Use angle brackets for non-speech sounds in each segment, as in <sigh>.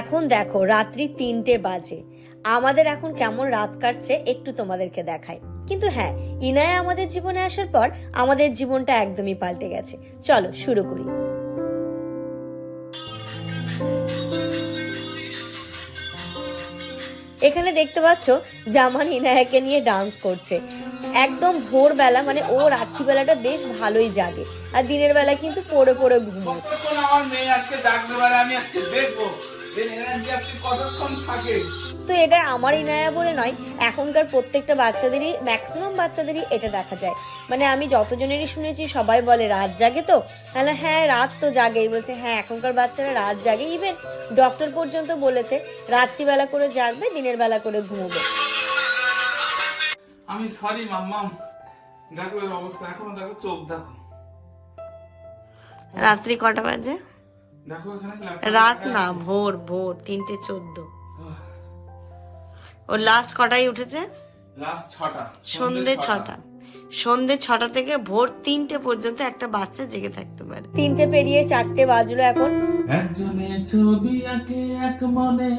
এখন দেখো, রাত্রি তিনটে বাজে। আমাদের এখন কেমন রাত কাটছে একটু তোমাদেরকে দেখাই। কিন্তু হ্যাঁ ইনায়া আমাদের জীবনে আসার পর আমাদের জীবনটা একদমই পাল্টে গেছে। চলো, শুরু করি। এখানে দেখতে পাচ্ছ, জামান ইনায়াকে নিয়ে ডান্স করছে। একদম ভোরবেলা মানে ও রাত্রিবেলাটা বেশ ভালোই জাগে। আর দিনের বেলা কিন্তু পড়ে পড়ে কতক্ষণ আমার মেয়ে আজকে জাগতে পারে আমি আজকে দেখব? তো এটা আমার ইনায়া বলে নয় এখনকার প্রত্যেকটা বাচ্চাদেরই ম্যাক্সিমাম বাচ্চাদেরই এটা দেখা যায়। মানে আমি যতজনেরই শুনেছি সবাই বলে রাত জাগে তো? তাহলে হ্যাঁ রাত তো জাগেই। বলছে হ্যাঁ এখনকার বাচ্চারা রাত জাগে। ইভেন ডক্টর পর্যন্ত বলেছে রাত্রিবেলা করে জাগবে দিনের বেলা করে ঘুমোবে। আমি সরি মাম্মাম। দেখো অবস্থা। এখনও দেখো চোখ দেখো। রাত্রি কটা বাজে? রাত না ভোর ভোর তিনটে চোদ্দ। ও লাস্ট কটায় উঠেছে? সন্ধে ছটা। সন্ধে ছটা থেকে ভোর তিনটে পর্যন্ত একটা বাচ্চা জেগে থাকতে পারে। তিনটে পেরিয়ে চারটে বাজলো এখন। একজনে ছবি আঁকে এক মনে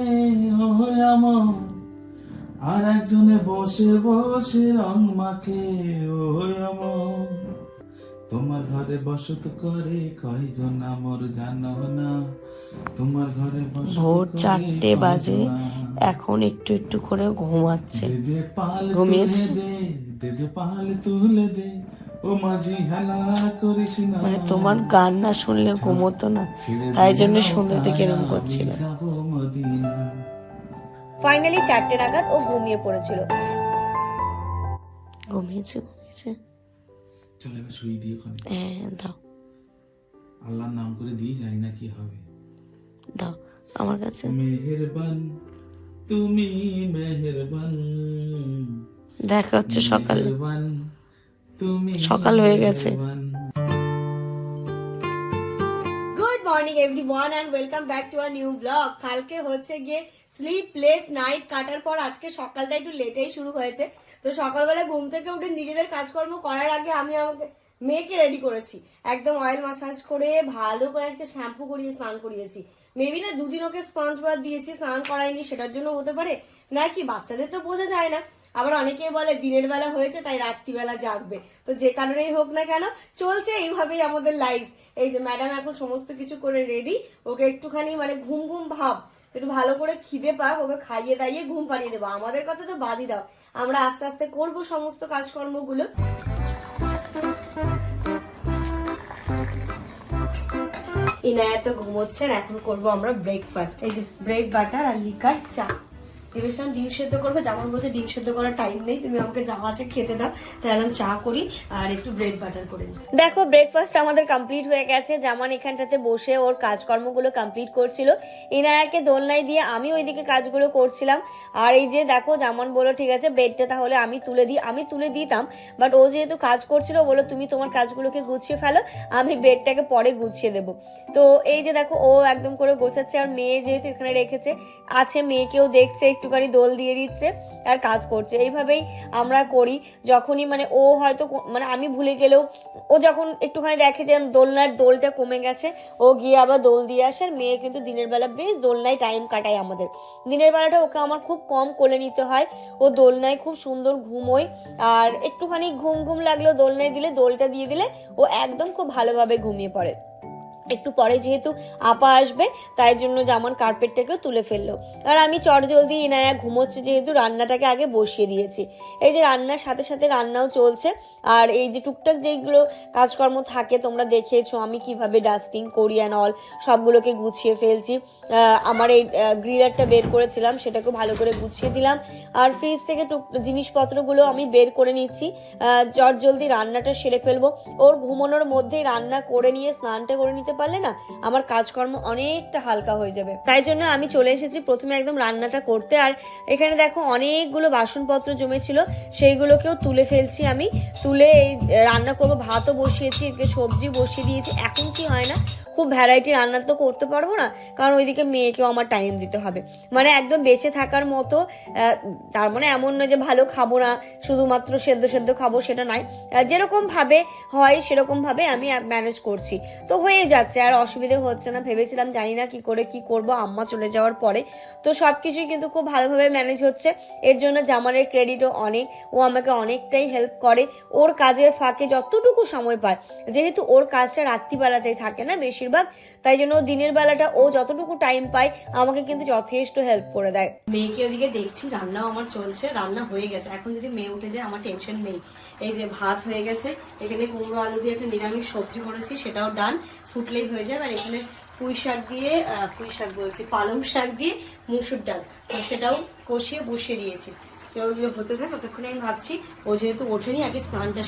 ও আমার আর একজনে বসে বসে রং মাখে ও আমার তোমার ঘরে বসত করে কয়জন আমর জানো না? তোমার ঘরে ভোর চারটে বাজে। এখন একটু একটু করে ঘুমাচ্ছে। ঘুমিয়েছে? তুলে দে দে দে পাল তুলে দে। ও মাঝি হেলা করিস না। মানে তোমার গান না শুনলে ঘুমোতো না। তাই জন্য সন্ধ্যে থেকে এরম করছিল। ফাইনালি চারটে নাগাদ ও ঘুমিয়ে পড়েছিল। ঘুমিয়েছে ঘুমিয়েছে। চলে এবার শুই দিয়ে ওখানে। হ্যাঁ দাও। আল্লাহর নাম করে দিই জানি না কি হবে। দাও আমার কাছে। মেহেরবান তুমি মেহেরবান। দেখা হচ্ছে সকালে। তুমি সকাল হয়ে গেছে। Good morning everyone and welcome back to our new blog কালকে হচ্ছে গিয়ে স্লিপলেস নাইট কাটার পর আজকে সকালটা একটু লেটেই শুরু হয়েছে। তো সকালবেলা ঘুম থেকে উঠে নিজেদের কাজকর্ম করার আগে আমি আমাকে মেয়েকে রেডি করেছি। একদম অয়েল মাসাজ করে ভালো করে আজকে শ্যাম্পু করিয়ে, স্নান করিয়েছি। মেবি না দুদিন ওকে স্পঞ্জ বাদ দিয়েছি, স্নান করাইনি, সেটার জন্য হতে পারে। নাকি বাচ্চাদের তো বোঝা যায় না। আবার অনেকেই বলে দিনের বেলা হয়েছে, তাই রাত্রিবেলা জাগবে। তো যে কারণেই হোক না কেন, চলছে এইভাবেই আমাদের লাইফ এই যে ম্যাডাম এখন সমস্ত কিছু করে রেডি ওকে একটুখানি মানে ঘুম ঘুম ভাব, একটু ভালো করে খিদে পাক, ওকে খাইয়ে দাইয়ে ঘুম পাড়িয়ে দেবো। আমাদের কথা তো বাদই দাও। আমরা আস্তে আস্তে করব সমস্ত কাজকর্মগুলো। ইনায়া তো ঘুমোচ্ছেন, এখন করব আমরা ব্রেকফাস্ট এই যে ব্রেড বাটার আর লিকার চা। ভেবেছিলাম ডিম সেদ্ধ করব যেমন বলতে ডিম সেদ্ধ করার টাইম নেই। তুমি আমাকে যা আছে খেতে দাও। তাই আমি চা করি আর একটু ব্রেড বাটার করে নিই। দেখো ব্রেকফাস্ট আমাদের কমপ্লিট হয়ে গেছে। যেমন এখানটাতে বসে ওর কাজকর্মগুলো কমপ্লিট করছিল। ইনায়াকে দোলনায় দিয়ে আমি ওইদিকে কাজগুলো করছিলাম। আর এই যে দেখো যেমন বলো ঠিক আছে বেডটা তাহলে আমি তুলে দিই। আমি তুলে দিতাম বাট ও যেহেতু কাজ করছিল বলো তুমি তোমার কাজগুলোকে গুছিয়ে ফেলো, আমি বেডটাকে পরে গুছিয়ে দেবো। তো এই যে দেখো, ও একদম করে গোছাচ্ছে। আর মেয়ে যেহেতু এখানে রেখেছে, আছে, মেয়েকেও দেখছে একটুখানি দোল দিয়ে দিচ্ছে আর কাজ করছে। এইভাবেই আমরা করি। যখনই মানে ও হয়তো মানে আমি ভুলে গেলেও ও যখন একটুখানি দেখে যে দোলনার দোলটা কমে গেছে, ও গিয়ে আবার দোল দিয়ে আসে। আর মেয়ে কিন্তু দিনের বেলা বেশ দোলনায় টাইম কাটায় আমাদের। দিনের বেলাটা ওকে আমার খুব কম কোলে নিতে হয়। ও দোলনায় খুব সুন্দর ঘুমোয়। আর একটুখানি ঘুম ঘুম লাগলেও দোলনায় দিলে দোলটা দিয়ে দিলে ও একদম খুব ভালোভাবে ঘুমিয়ে পড়ে। একটু পরে যেহেতু আপা আসবে, তাই জন্য যেমন কার্পেটটাকেও তুলে ফেলল। আর আমি চট চটজলদি ইনায়া ঘুমোচ্ছে যেহেতু রান্নাটাকে আগে বসিয়ে দিয়েছি। এই যে রান্নার সাথে সাথে রান্নাও চলছে। আর এই যে টুকটাক যেগুলো কাজকর্ম থাকে তোমরা দেখেছ আমি কীভাবে ডাস্টিং করি অ্যান্ড অল সবগুলোকে গুছিয়ে ফেলছি। আমার এই গ্রিলারটা বের করেছিলাম, সেটাকে ভালো করে গুছিয়ে দিলাম। আর ফ্রিজ থেকে টুক, জিনিসপত্রগুলো আমি বের করে নিচ্ছি। চট জলদি রান্নাটা সেরে ফেলব। ওর ঘুমানোর মধ্যেই রান্না করে নিয়ে, স্নানটা করে নিতে পারলে না আমার কাজকর্ম অনেকটা হালকা হয়ে যাবে। তাই জন্য আমি চলে এসেছি প্রথমে একদম রান্নাটা করতে। আর এখানে দেখো অনেকগুলো বাসনপত্র জমেছিল, সেইগুলোকেও তুলে ফেলছি আমি। তুলে এই রান্না করব, ভাতও বসিয়েছি সবজি বসিয়ে দিয়েছি। এখন কি হয় না খুব ভ্যারাইটি রান্না তো করতে পারব না কারণ ওইদিকে মেয়েকেও আমার টাইম দিতে হবে। মানে একদম বেঁচে থাকার মতো তার মানে এমন নয় যে ভালো খাব না শুধুমাত্র সেদ্ধ সেদ্ধ খাব সেটা নয়। আহ, যেরকম ভাবে হয় সেরকম ভাবে আমি ম্যানেজ করছি। তো হয়ে যাচ্ছে আর অসুবিধে হচ্ছে না ভেবেছিলাম জানি না কি করে কি করব আম্মা চলে যাওয়ার পরে। তো সব কিছুই কিন্তু খুব ভালোভাবে ম্যানেজ হচ্ছে। এর জন্য জামানের ক্রেডিটও অনেক ও আমাকে অনেকটাই হেল্প করে। ওর কাজের ফাঁকে যতটুকু সময় পায় যেহেতু ওর কাজটা রাত্রিবেলাতেই থাকে না বেশিরভাগ। তাই জন্য দিনের বেলাটা ও যতটুকু টাইম পায়, আমাকে কিন্তু যথেষ্ট হেল্প করে দেয়। মেয়েকে ওদিকে দেখছি, রান্নাও আমার চলছে, রান্না হয়ে গেছে। এখন যদি মেয়ে উঠে যায়, আমার টেনশন নেই। এই যে ভাত হয়ে গেছে, এখানে কুমড়ো আলু দিয়ে একটা নিরামিষ সবজি করেছি, সেটাও ডান ফুটলেই হয়ে যাবে। আর এখানে পুঁই শাক দিয়ে পুঁই শাক বলছি, পালং শাক দিয়ে মুসুর ডাল সেটাও কষিয়ে বসিয়ে দিয়েছি। আমি ভাবছি ও যেহেতু ওঠেনি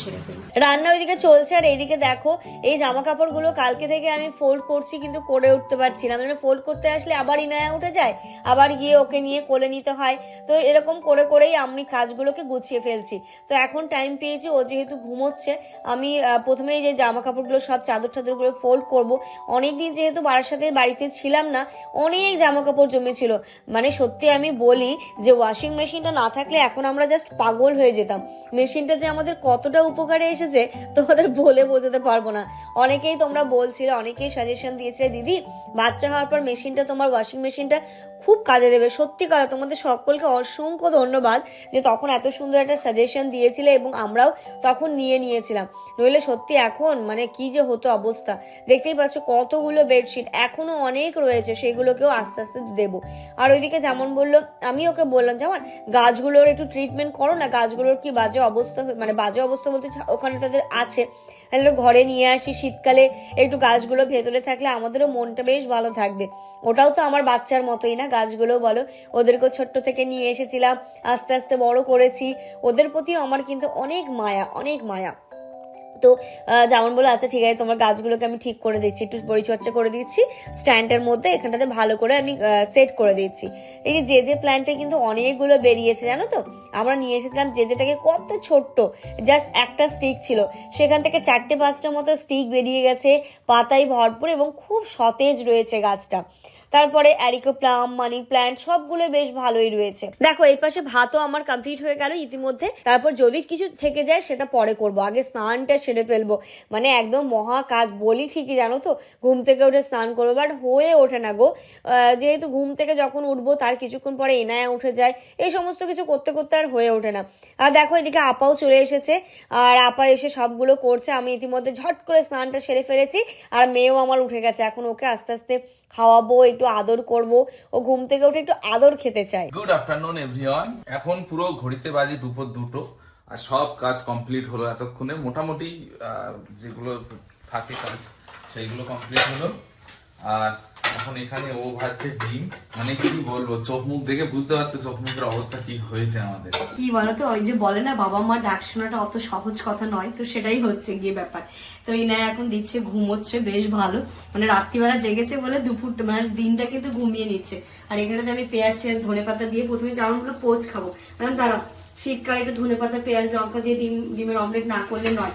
সেরে রান্না ওইদিকে চলছে, আর দেখো, এই জামা কাপড়গুলো কালকে থেকে আমি ফোল্ড করছি কিন্তু করে উঠতে পারছি না। মানে ফোল্ড করতে আসলে আবার উঠে যায়, আবার গিয়ে ওকে নিয়ে কোলে নিতে হয়। তো এরকম করে করেই আমি কাজগুলোকে গুছিয়ে ফেলছি। তো এখন টাইম পেয়েছি, ও যেহেতু ঘুমোচ্ছে, আমি প্রথমেই যে জামা কাপড়গুলো সব চাদর চাদরগুলো ফোল্ড করব। অনেকদিন যেহেতু বাড়ার সাথে বাড়িতে ছিলাম না, অনেক জামা কাপড় জমেছিল। মানে সত্যি আমি বলি যে ওয়াশিং মেশিনটা না থাকলে এখন আমরা জাস্ট পাগল হয়ে যেতাম। মেশিনটা যে আমাদের কতটা উপকারে এসেছে, তোমাদের বলে বোঝাতে পারব না। অনেকেই তোমরা বলছিলে, অনেকেই সাজেশন দিয়েছিলে, দিদি, বাচ্চা হওয়ার পর মেশিনটা, তোমার ওয়াশিং মেশিনটা খুব কাজে দেবে। সত্যি কথা, তোমাদের সকলকে অসংখ্য ধন্যবাদ যে তখন এত সুন্দর একটা সাজেশন দিয়েছিলে এবং আমরাও তখন নিয়ে নিয়েছিলাম। নইলে সত্যি এখন মানে কি যে হতো অবস্থা। দেখতেই পাচ্ছ কতগুলো বেডশিট এখনও অনেক রয়েছে, সেগুলোকেও আস্তে আস্তে দেবো। আর ওইদিকে যেমন বলল, আমি ওকে বললাম যেমন গাছগুলোর একটু ট্রিটমেন্ট করো না, গাছগুলোর কি বাজে অবস্থা মানে বাজে অবস্থা বলতে ওখানে তাদের আছে। তাহলে ঘরে নিয়ে আসি, শীতকালে একটু গাছগুলো ভেতরে থাকলে আমাদেরও মনটা বেশ ভালো থাকবে। ওটাও তো আমার বাচ্চার মতোই না, গাছগুলো বলো। ওদেরকেও ছোট্ট থেকে নিয়ে এসেছিলাম, আস্তে আস্তে বড় করেছি। ওদের প্রতিও আমার কিন্তু অনেক মায়া অনেক মায়া। তো যেমন বলো আচ্ছা ঠিক আছে, তোমার গাছগুলোকে আমি ঠিক করে দিচ্ছি, একটু পরিচর্যা করে দিচ্ছি, স্ট্যান্ডের মধ্যে এখানটাতে ভালো করে আমি সেট করে দিচ্ছি। এই যে যে যে প্ল্যান্টে কিন্তু অনেকগুলো বেরিয়েছে, জানো তো? আমরা নিয়ে এসেছিলাম যে, যেটাকে কত ছোট্ট জাস্ট একটা স্টিক ছিল। সেখান থেকে চারটে পাঁচটা মতো স্টিক বেরিয়ে গেছে, পাতায় ভরপুর এবং খুব সতেজ রয়েছে গাছটা। তারপরে অ্যারিকো প্লাম মানি প্ল্যান্ট, সবগুলো বেশ ভালোই রয়েছে। দেখো, এই পাশে ভাতও আমার কমপ্লিট হয়ে গেল ইতিমধ্যে। তারপর যদি কিছু থেকে যায়, সেটা পরে করব। আগে স্নানটা সেরে ফেলব। মানে একদম মহা কাজ, বলি ঠিকই জানো তো, ঘুম থেকে উঠে স্নান করব। বাট হয়ে ওঠে না গো। যেহেতু ঘুম থেকে যখন উঠবো, তার কিছুক্ষণ পরে এনায়া উঠে যায়। এই সমস্ত কিছু করতে করতে আর হয়ে ওঠে না। আর দেখো, এদিকে আপাও চলে এসেছে। আর আপা এসে সবগুলো করছে। আমি ইতিমধ্যে ঝট করে স্নানটা সেরে ফেলেছি। আর মেয়েও আমার উঠে গেছে। এখন ওকে আস্তে আস্তে খাওয়াবো, একটু আদর করব। ও ঘুম থেকে উঠে একটু আদর খেতে চাই গুড আফটারনুন এভরিওয়ান এখন পুরো ঘড়িতে বাজে দুপুর দুটো আর সব কাজ কমপ্লিট হলো এতক্ষণে। মোটামুটি যেগুলো থাকে কাজ, সেইগুলো কমপ্লিট হলো। আর এখন এখানে ও ভাজছে ডিম। মানে কি বলব চোখ মুখ দেখে বুঝতে পারছে চোখ মুখের অবস্থা কি হয়েছে আমাদের। কি বলতো ওই যে বলে না বাবা মা ডাক শোনাটা অত সহজ কথা নয় তো সেটাই হচ্ছে গিয়ে ব্যাপার। তো এই না এখন দিচ্ছে ঘুমোচ্ছে বেশ ভালো। মানে রাত্রিবেলা জেগেছে বলে দুপুর মানে দিনটা কিন্তু ঘুমিয়ে নিচ্ছে। আর এখানে আমি পেঁয়াজ টেয়াজ ধনে পাতা দিয়ে প্রথমে যেমনগুলো পোচ খাব। মানে দাঁড়া শীতকালে একটু ধনে পাতা পেঁয়াজ লঙ্কা দিয়ে ডিম ডিমের অমলেট না করলে নয়।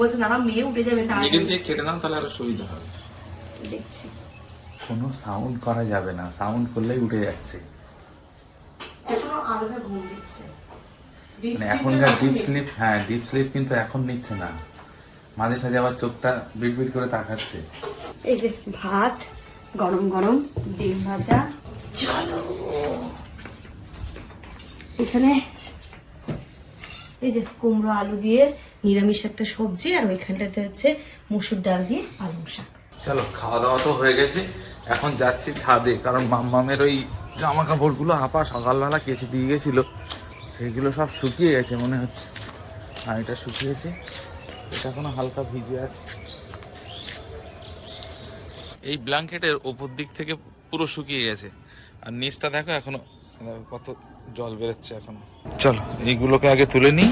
বলছে দাঁড়া মেয়ে উঠে যাবে দিয়ে কেটে নাও তাহলে আরও সুবিধা হবে। দেখছি। কোনো সাউন্ড করা যাবে না সাউন্ড করলেই উঠে যাচ্ছে। মানে এখনকার ডিপ স্লিপ হ্যাঁ ডিপ স্লিপ কিন্তু এখন নিচ্ছে না। মাঝে সাঝে আবার চোখটা বিড়বিড় করে তাকাচ্ছে। এই যে ভাত গরম গরম ডিম ভাজা চলো। এখানে এই যে কুমড়ো আলু দিয়ে নিরামিষ একটা সবজি আর ওইখানটাতে হচ্ছে মুসুর ডাল দিয়ে পালং শাক। চলো খাওয়া দাওয়া তো হয়ে গেছে। এখন যাচ্ছি ছাদে কারণ মাম্মামের ওই জামা কাপড়গুলো আপা সকালবেলা কেচে দিয়ে গেছিল সেইগুলো সব শুকিয়ে গেছে মনে হচ্ছে। আর এটা শুকিয়েছে এটা এখনও হালকা ভিজে আছে। এই ব্ল্যাঙ্কেটের ওপর দিক থেকে পুরো শুকিয়ে গেছে। আর নিচটা দেখো এখনও কত জল বেরোচ্ছে এখনও। চলো এইগুলোকে আগে তুলে নিই।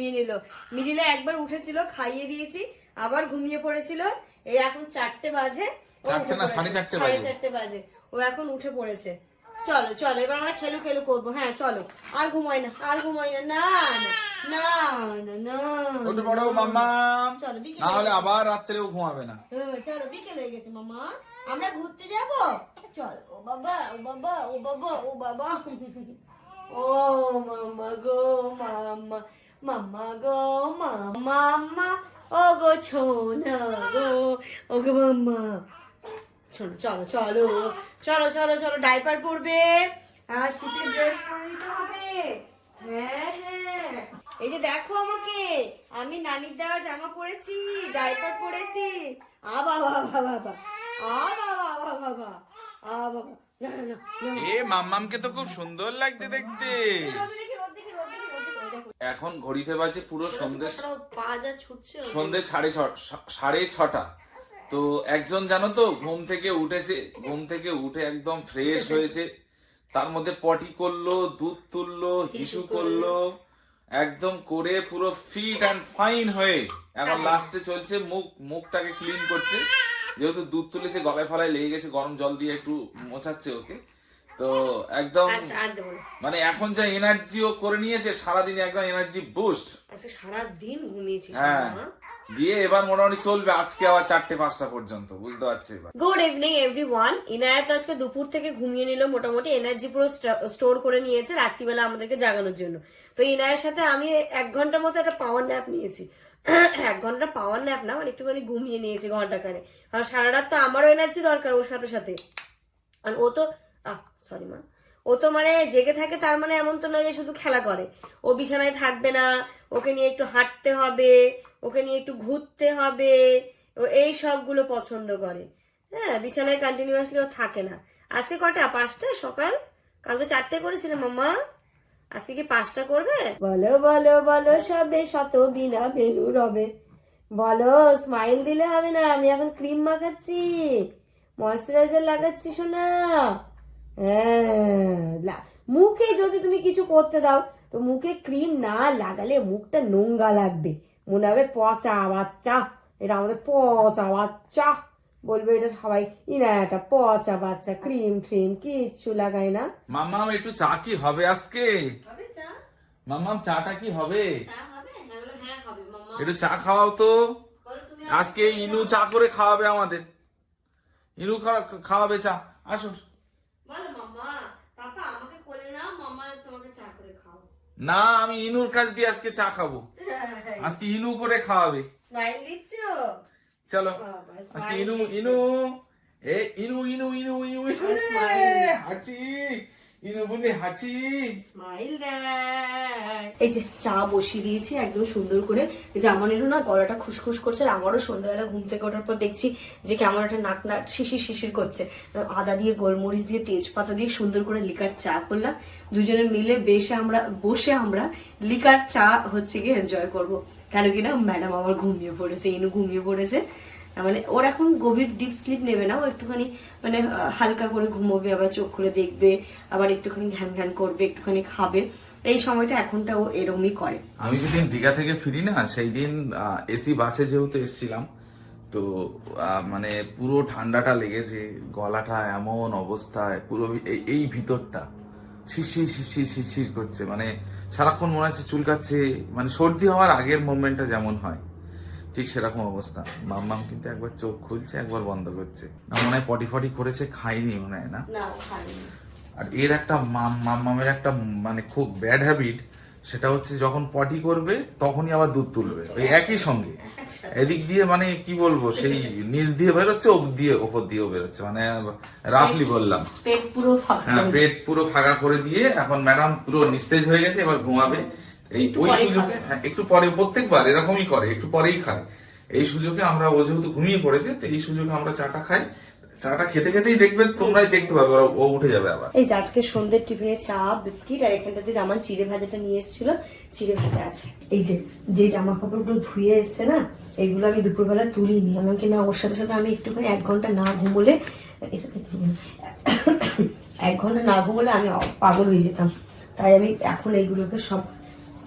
ঘুমিয়ে নিল। মিডিলে একবার উঠেছিল খাইয়ে দিয়েছি আবার ঘুমিয়ে পড়েছিল। এই এখন চারটে বাজে। ও চারটে না, সাড়ে চারটে বাজে। চারটে বাজে। ও এখন উঠে পড়েছে। চলো চলো এবার আমরা খেলু খেলু করব। হ্যাঁ চলো। আর ঘুমাই না আর ঘুমাই না। না না না না না। উঠে পড়ো মাম্মা। চলো বিকেল না হলে আবার রাত্রেও ঘুমাবে না। হ্যাঁ, চলো বিকেল হয়ে গেছে মামা আমরা ঘুরতে যাব? চল ও বাবা ও বাবা ও বাবা ও বাবা। ও মামা গো মামা মামা গো মামা ও গো ছোনা গো ও গো মামা চলো চলো চলো চলো চলো চলো ডাইপার পরবে। আর শীতের ড্রেস পরে নিতে হবে। হ্যাঁ হ্যাঁ। এই যে দেখো আমাকে আমি নানির দেওয়া জামা পরেছি ডাইপার পরেছি। আ বাবা বাবা বাবা আ বাবা বাবা বাবা আ বাবা। না না না। এ মাম্মামকে তো খুব সুন্দর লাগছে দেখতে রোদে দেখি, রোদ দেখি, রোদ দেখি, রোদ দেখি, ওই দেখো। এখন ঘড়িতে বাজে পুরো সন্ধে সন্ধে সাড়ে ছ সাড়ে ছটা। তো একজন জানো তো ঘুম থেকে উঠেছে ঘুম থেকে উঠে একদম ফ্রেশ হয়েছে। তার মধ্যে পটি করল দুধ তুললো হিসু করল। একদম করে পুরো ফিট অ্যান্ড ফাইন হয়ে এখন লাস্টে চলছে মুখ মুখটাকে ক্লিন করছে। যেহেতু দুধ তুলেছে গলায় ফলায় লেগে গেছে গরম জল দিয়ে একটু মোছাচ্ছে ওকে। তো একদম আচ্ছা মানে এখন যা এনার্জি ও করে নিয়েছে সারাদিনে একদম এনার্জি বুস্ট আজকে সারাদিন ঘুমিয়েছি হ্যাঁ। দিয়ে এবার মোটামুটি চলবে আজকে আবার চারটে পাঁচটা পর্যন্ত বুঝতে পারছি এবার। গুড ইভিনিং এভরিওয়ান ইনায়াত আজকে দুপুর থেকে ঘুমিয়ে নিল মোটামুটি এনার্জি পুরো স্টোর করে নিয়েছে রাত্রিবেলা আমাদেরকে জাগানোর জন্য। তো ইনায়ের সাথে আমি এক ঘণ্টার মতো একটা পাওয়ার ন্যাপ নিয়েছি। <coughs> এক ঘণ্টা পাওয়ার ন্যাপ না মানে একটুখানি ঘুমিয়ে নিয়েছি ঘন্টাখানে কারণ সারা রাত তো আমারও এনার্জি দরকার ওর সাথে সাথে। আর ও তো আহ সরি মা। ও তো মানে জেগে থাকে, তার মানে এমন তো নয় যে শুধু খেলা করে। ও বিছানায় থাকবে না, ওকে নিয়ে একটু হাঁটতে হবে, ওকে নিয়ে একটু ঘুরতে হবে, ও এই সবগুলো পছন্দ করে। হ্যাঁ বিছানায় কন্টিনিউয়াসলি ও থাকে না। আজকে কটা? পাঁচটা? সকাল? কাল তো চারটে করেছিল মাম্মা। আজকে কি পাঁচটা করবে? বলো বলো বলো, সবে শত বিনা বেনু রবে। বলো স্মাইল দিলে হবে না, আমি এখন ক্রিম মাখাচ্ছি। ময়শ্চারাইজার লাগাচ্ছি শোনা হ্যাঁ লা- মুখে যদি তুমি কিছু করতে দাও তো মুখে ক্রিম না লাগালে মুখটা নোংরা লাগবে। মনে হবে পচা বাচ্চা এটা আমাদের পচা বাচ্চা। বলবে এটা সবাই ইনা একটা পচা বাচ্চা ক্রিম ট্রিম কিচ্ছু লাগায় না। মাম্মাম একটু চা কি হবে আজকে? হবে মাম্মাম চাটা কি হবে? হ্যাঁ বলো হ্যাঁ হবে মাম্মা একটু চা খাওয়াও তো। আজকে ইনু চা করে খাওয়াবে আমাদের। ইনু খাওয়া- খাওয়াবে চা। আসো বলো মাম্মা পাপা আমাকে কোলে নাও মাম্মা তোমাকে চা করে খাও না আমি ইনুর কাছ দিয়ে আজকে চা খাব। আজকে ইনু করে খাওয়াবে। স্মাইল দিচ্ছ? চলো আজকে ইনু ইনু এ ইনু ইনু ইনু ইনু হাঁচি। এই যে চা বসিয়ে দিয়েছি একদম সুন্দর করে। জামানেরও না গলাটা খুসখুস করছে আর আমারও সন্ধ্যাবেলা ঘুম থেকে ওঠার পর দেখছি যে কেমন একটা নাক নাক শিশির শিশির করছে। আদা দিয়ে গোলমরিচ দিয়ে তেজপাতা দিয়ে সুন্দর করে লিকার চা করলাম। দুজনে মিলে বেশে আমরা বসে আমরা লিকার চা হচ্ছে গিয়ে এনজয় করব। কেন কিনা ম্যাডাম আমার ঘুমিয়ে পড়েছে ইনু ঘুমিয়ে পড়েছে। মানে ওর এখন গভীর ডিপ স্লিপ নেবে না, ও একটুখানি মানে হালকা করে ঘুমোবে, আবার চোখ খুলে দেখবে, আবার একটুখানি ঘ্যান ঘ্যান করবে, একটুখানি খাবে। এই সময়টা এখনটা ও এরমই করে। আমি যেদিন দীঘা থেকে ফিরি না সেই দিন এসি বাসে যেহেতু এসছিলাম, তো মানে পুরো ঠান্ডাটা লেগেছে, গলাটা এমন অবস্থায় পুরো এই- ভিতরটা শিশির শিশির শিশির করছে মানে সারাক্ষণ মনে হচ্ছে চুলকাচ্ছে মানে সর্দি হওয়ার আগের মোমেন্টটা যেমন হয়। ঠিক সেরকম অবস্থা। মাম্মাম কিন্তু একবার চোখ খুলছে একবার বন্ধ করছে। না মনে হয় পটি ফটি করেছে খাইনি মনে হয় না? আর এর একটা মাম- মাম্মামের একটা মানে খুব ব্যাড হ্যাবিট সেটা হচ্ছে যখন পটি করবে তখনই আবার দুধ তুলবে। ওই একই সঙ্গে। এদিক দিয়ে মানে কি বলব সেই নিচ দিয়ে বেরোচ্ছে ওক দিয়ে ওপর দিয়েও বেরোচ্ছে। মানে রাফলি বললাম। পেট পুরো ফাঁকা হ্যাঁ পেট পুরো ফাঁকা করে দিয়ে এখন ম্যাডাম পুরো নিস্তেজ হয়ে গেছে এবার ঘুমাবে। এই একটু ওই সুযোগে হ্যাঁ একটু পরে প্রত্যেকবার এরকমই করে একটু পরেই খায়। এই সুযোগে আমরা ও যেহেতু ঘুমিয়ে পড়েছে তো এই সুযোগে আমরা চাটা খাই। চাটা খেতে খেতেই দেখবে তোমরাই দেখতে পাবে ও উঠে যাবে আবার। এই যে আজকে সন্ধ্যের টিফিনে চা বিস্কিট আর এখানটাতে জামা চিড়ে ভাজাটা নিয়ে এসেছিল চিড়ে ভাজা আছে। এই যে যে জামা কাপড়গুলো ধুয়ে এসছে না এইগুলো আমি দুপুরবেলা তুলিনি। আমাকে না ওর সাথে সাথে আমি একটুখানি এক ঘণ্টা না ঘুমোলে এটাতে তুলি। এক ঘণ্টা না ঘুমোলে আমি পাগল হয়ে যেতাম। তাই আমি এখন এইগুলোকে সব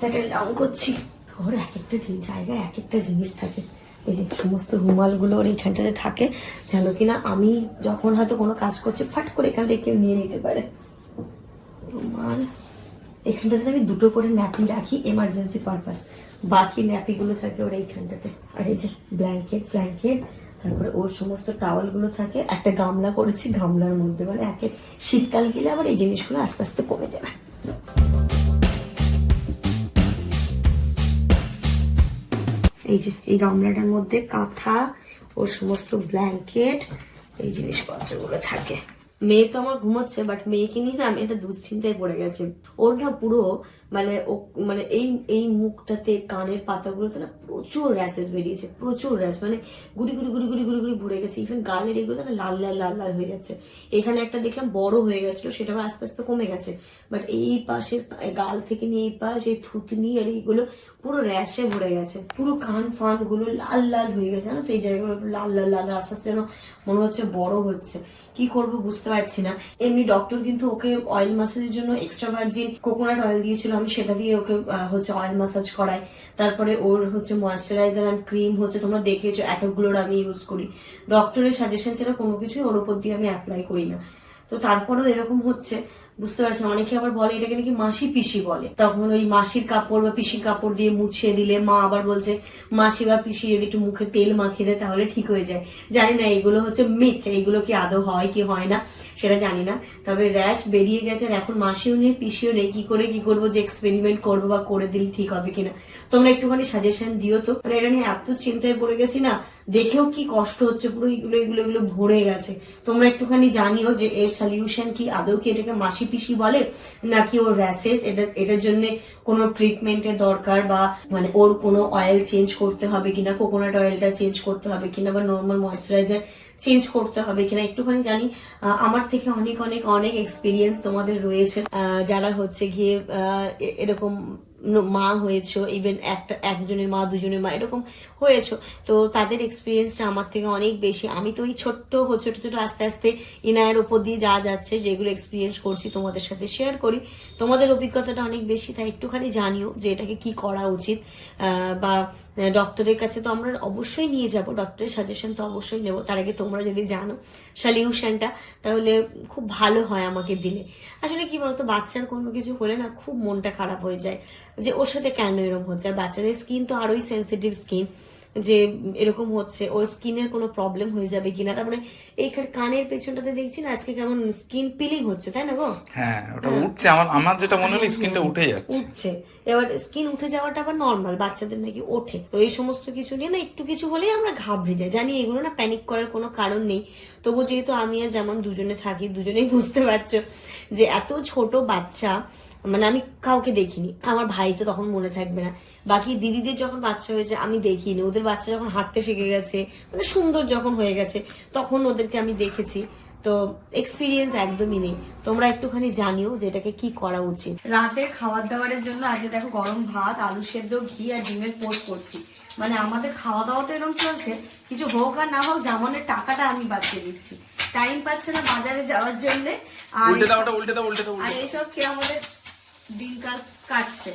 সেটেল ডাউন করছি। ওর এক একটা জায়গায় এক একটা জিনিস থাকে। এই যে সমস্ত রুমালগুলো ওর এইখানটাতে থাকে, যেন কিনা আমি যখন হয়তো কোনো কাজ করছি, ফাট করে এখান থেকে কেউ নিয়ে নিতে পারে। রুমাল। এখানটাতে আমি দুটো করে ন্যাপি রাখি এমার্জেন্সি পারপাস বাকি ন্যাপিগুলো থাকে ওর এইখানটাতে। আর এই যে ব্ল্যাঙ্কেট ব্ল্যাঙ্কেট তারপরে ওর সমস্ত টাওয়ালগুলো থাকে। একটা গামলা করেছি, গামলার মধ্যে মানে একে শীতকাল গেলে আবার এই জিনিসগুলো আস্তে আস্তে কমে যাবে। এই যে, এই গামলাটার মধ্যে কাঁথা ওর সমস্ত ব্ল্যাঙ্কেট, এই জিনিসপত্রগুলো থাকে। মেয়ে তো আমার ঘুমোচ্ছে বাট মেয়েকে নিয়ে না আমি একটা দুশ্চিন্তায় পড়ে গেছে। ওর না পুরো মানে ও মানে এই এই মুখটাতে কানের পাতাগুলোতে না প্রচুর র্যাশেস বেরিয়েছে, প্রচুর র্যাশ মানে গুড়ি গুড়ি গুড়ি গুড়ি গুড়ি গুড়ি ভরে গেছে। ইভেন গালের এগুলোতে না লাল লাল লাল লাল হয়ে যাচ্ছে। এখানে একটা দেখলাম বড় হয়ে গেছিল, সেটা আবার আস্তে আস্তে কমে গেছে। বাট এই পাশের গাল থেকে নিয়ে এই পাশ এই থুতনি আর এইগুলো পুরো র্যাশে ভরে গেছে। পুরো কান ফানগুলো লাল লাল হয়ে গেছে। জানো তো, এই জায়গাগুলো লাল লাল লাল আস্তে আস্তে যেন মনে হচ্ছে বড় হচ্ছে। কি করব বুঝতে পারছি না। এমনি ডক্টর কিন্তু ওকে অয়েল মাসাজের জন্য এক্সট্রা ভার্জিন কোকোনাট অয়েল দিয়েছিল আমি সেটা দিয়ে ওকে হচ্ছে অয়েল মাসাজ করাই। তারপরে ওর হচ্ছে ময়শ্চারাইজার অ্যান্ড ক্রিম হচ্ছে, তোমরা দেখেছ অ্যাটোগুলোর আমি ইউজ করি। ডক্টরের সাজেশন ছাড়া কোনো কিছুই ওর উপর দিয়ে আমি অ্যাপ্লাই করি না। তো তারপরেও এরকম হচ্ছে। বুঝতে পারছি না। অনেকে আবার বলে এটাকে নাকি মাসি পিসি বলে। তখন ওই মাসির কাপড় বা পিসির কাপড় দিয়ে মুছিয়ে দিলে মা আবার বলছে, মাসি বা পিসি যদি একটু মুখে তেল মাখিয়ে দেয় তাহলে ঠিক হয়ে যায়। জানি না, এগুলো হচ্ছে মিথ এগুলো কি আদৌ হয়, কি হয় না, সেটা জানি না। তবে র্যাশ বেরিয়ে গেছে এখন মাসিও নেই, পিসিও নেই, কি করে, কি করব, যে এক্সপেরিমেন্ট করব বা করে দিলে ঠিক হবে কিনা। তোমরা একটুখানি সাজেশন দিও তো। মানে এটা নিয়ে এত চিন্তায় পড়ে গেছি না, দেখেও কি কষ্ট হচ্ছে, পুরো এগুলো এগুলো এগুলো ভরে গেছে। তোমরা একটুখানি জানিও যে এর সলিউশন কি, আদৌ কি এটাকে মাসি পিসি বলে নাকি ওর র্যাসেস এটা, এটার জন্য কোনো ট্রিটমেন্টের দরকার বা মানে ওর কোনো অয়েল চেঞ্জ করতে হবে কিনা কোকোনাট অয়েলটা চেঞ্জ করতে হবে কিনা বা নর্মাল ময়শ্চারাইজার চেঞ্জ করতে হবে কিনা, একটুখানি জানি। আমার থেকে অনেক অনেক অনেক এক্সপিরিয়েন্স তোমাদের রয়েছে। যারা হচ্ছে গিয়ে এরকম মা হয়েছো ইভেন একটা, একজনের মা, দুজনের মা, এরকম হয়েছো। তো তাদের এক্সপিরিয়েন্সটা আমার থেকে অনেক বেশি। আমি তো ওই ছোট্ট ছোট ছোট আস্তে আস্তে ইনায়ের ওপর দিয়ে যা যাচ্ছে, যেগুলো এক্সপিরিয়েন্স করছি, তোমাদের সাথে শেয়ার করি। তোমাদের অভিজ্ঞতাটা অনেক বেশি, তাই একটুখানি জানিও যে এটাকে কি করা উচিত। বা ডক্টরের কাছে তো আমরা অবশ্যই নিয়ে যাব ডক্টরের সাজেশন তো অবশ্যই নেব। তার আগে তোমরা যদি জানো সলিউশনটা তাহলে খুব ভালো হয় আমাকে দিলে। আসলে কি বলতো, বাচ্চার কোনো কিছু হলে না খুব মনটা খারাপ হয়ে যায়। যে ওর সাথে কেন এরকম হচ্ছে? আর বাচ্চাদের স্কিন তো আরোই সেন্সিটিভ স্কিন যে এরকম হচ্ছে ওর স্কিনের কোনো প্রবলেম হয়ে যাবে কিনা? তারপরে এইখানে কানের পেছনটাতে দেখছি না আজকে কেমন স্কিন পিলিং হচ্ছে তাই না গো? হ্যাঁ ওটা উঠছে। আমার আমার যেটা মনে হলো স্কিনটা উঠে যাচ্ছে। উঠছে। এবার স্কিন উঠে যাওয়াটা আবার নর্মাল বাচ্চাদের নাকি ওঠে। তো এই সমস্ত কিছু নিয়ে না একটু কিছু হলেই আমরা ঘাবড়ে যাই। জানি এগুলো না প্যানিক করার কোনো কারণ নেই। তবু যেহেতু আমি আর যেমন দুজনে থাকি দুজনেই <laughs> বুঝতে পারছ যে এত ছোট বাচ্চা মানে আমি কাউকে দেখিনি। আমার ভাই তো তখন মনে থাকবে না। বাকি দিদিদের যখন বাচ্চা হয়েছে আমি দেখিনি। ওদের বাচ্চা যখন হাঁটতে শিখে গেছে মানে সুন্দর যখন হয়ে গেছে তখন ওদেরকে আমি দেখেছি। তো এক্সপিরিয়েন্স একদমই নেই। তোমরা একটুখানি জানিও যে এটাকে কি করা উচিত। রাতে খাবার দাবারের জন্য আজকে দেখো গরম ভাত আলু সেদ্ধ ঘি আর ডিমের পোস্ট করছি। মানে আমাদের খাওয়া দাওয়া তো এরকম চলছে। কিছু হোক আর না হোক জামানের টাকাটা আমি বাঁচিয়ে দিচ্ছি। টাইম পাচ্ছে না বাজারে যাওয়ার জন্য। আর উল্টে দাও উল্টে দাও উল্টে দাও আর এইসব খেয়ে আমাদের দিনকাল কাটছে।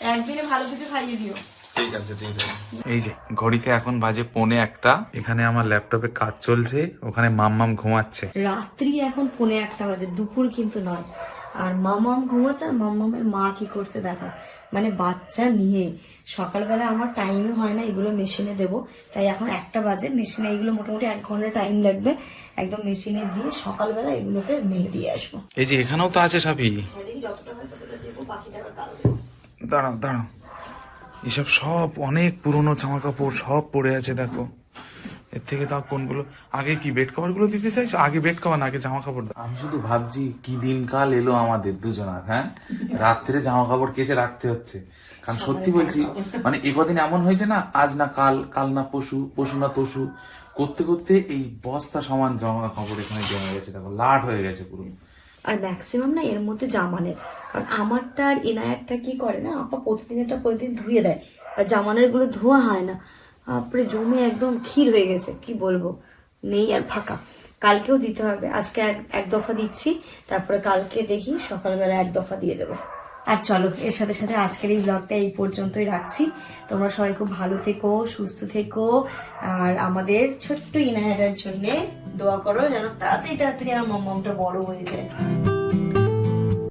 একদিনে ভালো কিছু খাইয়ে দিও। ঠিক আছে ঠিক আছে। এই যে ঘড়িতে এখন বাজে পৌনে একটা। এখানে আমার ল্যাপটপে কাজ চলছে ওখানে মাম্মাম ঘুমাচ্ছে। রাত্রি এখন পনে একটা বাজে দুপুর কিন্তু নয়। আর মামাম ঘুমাচ্ছে আর মামামের মা কি করছে দেখো। মানে বাচ্চা নিয়ে। সকালবেলা আমার টাইমই হয় না এগুলো মেশিনে দেবো। তাই এখন একটা বাজে। মেশিনে এগুলো মোটামুটি এক ঘণ্টা টাইম লাগবে। একদম মেশিনে দিয়ে সকালবেলা এগুলোকে মেলে দিয়ে আসব। এই যে এখানেও তো আছে দেবো দাঁড়াও দাঁড়াও। এসব সব অনেক পুরনো জামা কাপড় সব পড়ে আছে দেখো। এর থেকে তাও কোনগুলো? আগে কি বেড কভারগুলো দিতে চাইছো? আগে বেড কভার না আগে জামা কাপড় আমি শুধু ভাবছি কি দিনকাল এলো আমাদের দুজনার হ্যাঁ? রাত্রে জামা কাপড় কেচে রাখতে হচ্ছে। কারণ সত্যি বলছি মানে এ কদিন এমন হয়েছে না আজ না কাল কাল না পশু পশু না তসু করতে করতে এই বস্তা সমান জামা কাপড় এখানে জমে গেছে দেখো লাট হয়ে গেছে পুরো। আর ম্যাক্সিমাম না এর মধ্যে জামানের। কারণ আমারটা আর ইনায়ারটা কি করে না আপা প্রতিদিন এটা প্রতিদিন ধুয়ে দেয়। আর জামানেরগুলো ধোয়া হয় না। তারপরে জমে একদম ক্ষীর হয়ে গেছে, কি বলব? নেই আর ফাঁকা। কালকেও দিতে হবে। আজকে এক এক দফা দিচ্ছি, তারপরে কালকে দেখি, সকালবেলা এক দফা দিয়ে দেবো। আর চলো, এর সাথে সাথে আজকের এই ব্লগটা এই পর্যন্তই রাখছি। তোমরা সবাই খুব ভালো থেকো, সুস্থ থেকো, আর আমাদের ছোট্ট ইনায়াটার জন্য দোয়া করো যেন তাড়াতাড়ি তাড়াতাড়ি আমার মামাটা বড় হয়ে যায়।